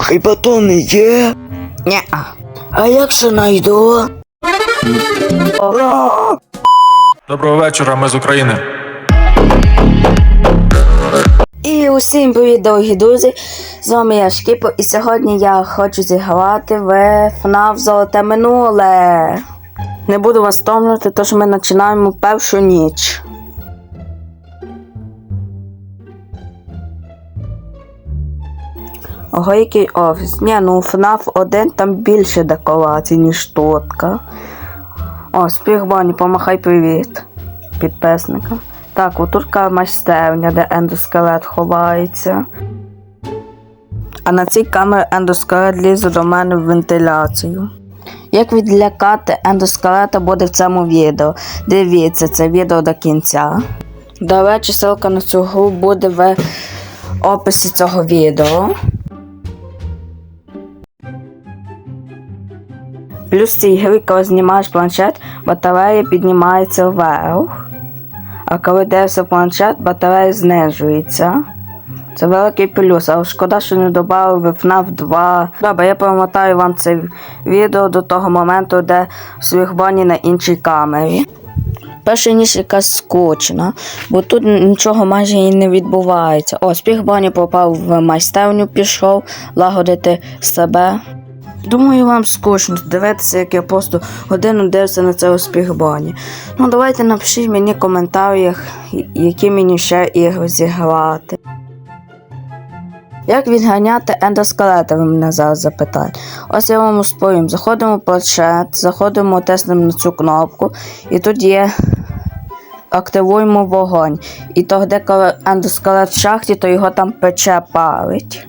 Слухай, батони є? Ня-а. Як же найду? Доброго вечора, ми з України. І усім привіт, дорогі друзі! З вами я Шкіпо, і сьогодні я хочу зіграти в FNAF Золоте минуле. Не буду вас втомлювати, тож ми починаємо першу ніч. Ого, офіс. Ні, ну FNAF 1 там більше декорацій, ніж тутка. О, Спірбоні, помахай привіт підписникам. Так, отут така майстерня, де ендоскелет ховається. А на цій камері ендоскелет лізе до мене в вентиляцію. Як відлякати ендоскелета буде в цьому відео. Дивіться це відео до кінця. До речі, ссылка на цю гру буде в описі цього відео. Плюс цій грі, коли знімаєш планшет, батарея піднімається вверх. А коли дивишся планшет, батарея знижується. Це великий плюс, але шкода, що не додали в FNAF 2. Добре, я промотаю вам це відео до того моменту, де в на іншій камері. Перша ніч якась скучна, бо тут нічого майже і не відбувається. О, Спірбоні попав в майстерню, пішов лагодити себе. Думаю, вам скучно дивитися, як я просто годину дивлюся на це у спігбоні. Ну, давайте напишіть мені в коментарях, які мені ще ігри зіграти. Як відганяти ендоскелети, ви мене зараз запитаєте. Ось я вам розповім. Заходимо в планшет, заходимо, тиснемо на цю кнопку, і тут є активуємо вогонь. І тоді, коли ендоскелет в шахті, то його там пече палить.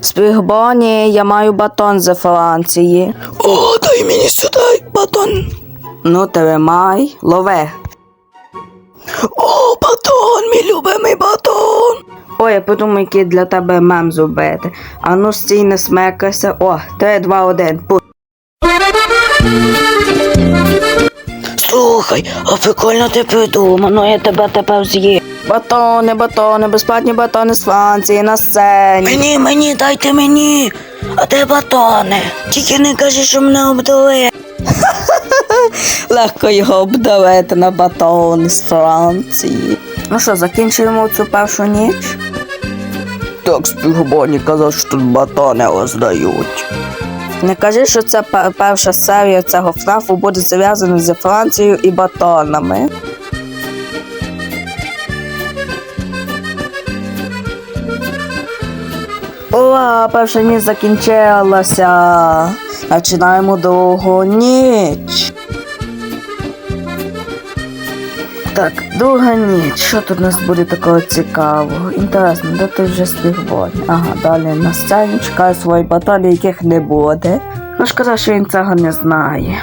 Спігбоні, я маю батон з Франції. О, дай мені сюди батон. Ну, тримай, лови. О, батон, мій любимий батон. Ой, я подумаю, який для тебе мем зробити. А ну стій, не смекайся. О, 3, 2, 1. Пу. Слухай, а прикольно ти придумав, ну я тебе тепер з'їм. Батони, батони, безплатні батони з Франції на сцені. Мені, мені, дайте мені. А де батони? Тільки не кажи, що мене обдали. Легко його обдавити на батони з Франції. Ну що, закінчуємо цю першу ніч? Так, спігбоні казав, що тут батони роздають. Не кажи, що це перша серія цього фнафу буде зв'язана з Францією і батонами. Ура, перша ніч закінчилася. Починаємо другу ніч. Так, друга ніч. Що тут у нас буде такого цікавого? Інтересно, де ти вже співбой? Ага, далі на сцені чекає свої баталії, яких не буде. Ну шкода, що він цього не знає.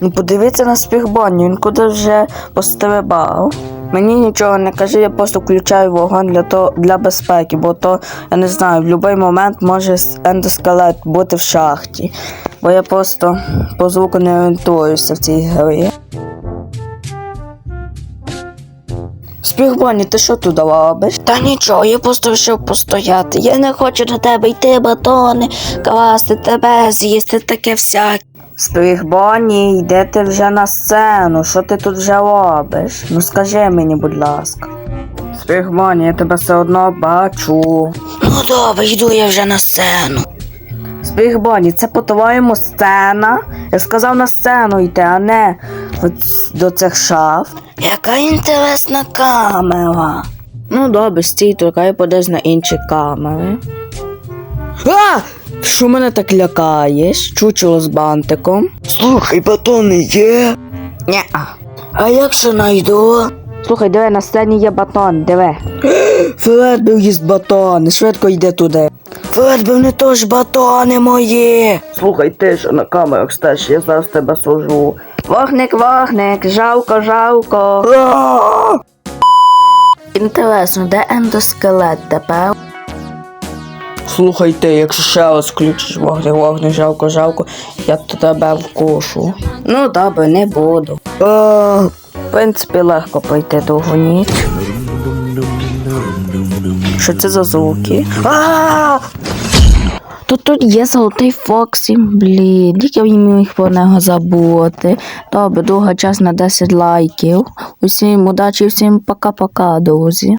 Ну подивіться на спігбоні, він куди вже пострибав. Мені нічого не каже, я просто включаю вогонь для то, для безпеки, бо то, я не знаю, в будь-який момент може ендоскелет бути в шахті. Бо я просто по звуку не орієнтуюся в цій грі. Спігбоні, ти що тут робиш? Та нічого, я просто вирішив постояти. Я не хочу до тебе йти, батони, класти тебе, з'їсти таке всяке. Спігбоні, йди ти вже на сцену. Що ти тут вже робиш? Ну скажи мені, будь ласка. Спігбоні, я тебе все одно бачу. Ну добре, йду я вже на сцену. Спігбоні, це по-твоєму сцена? Я сказав на сцену йти, а не до цих шаф. Яка інтересна камера. Ну добре, стій, тільки подивись на інші камери. А! Що мене так лякаєш? Чучело з бантиком? Слухай, батони є. Ня-а. А як же найду? Слухай, диви, на сцені є батон, диви. Фредбер їсть батон, швидко йди туди. Фредбер не то ж батони мої. Слухай, ти що на камерах стеш, я зараз тебе сужу. Вогник, вогник, жалко, жалко. Інтересно, де ендоскелет тепер? Слухай ти, якщо ще раз включиш вогник, вогник, жалко, жалко, я то тебе вкушу. Ну добре, не буду. А! В принципі, легко пройти довгу ніч. Що це за звуки? А! Тут тут є золотий Фоксі. Блін, тільки він міг про нього забути. Добре, друга час на 10 лайків. Усім удачі, всім пока-пока, друзі.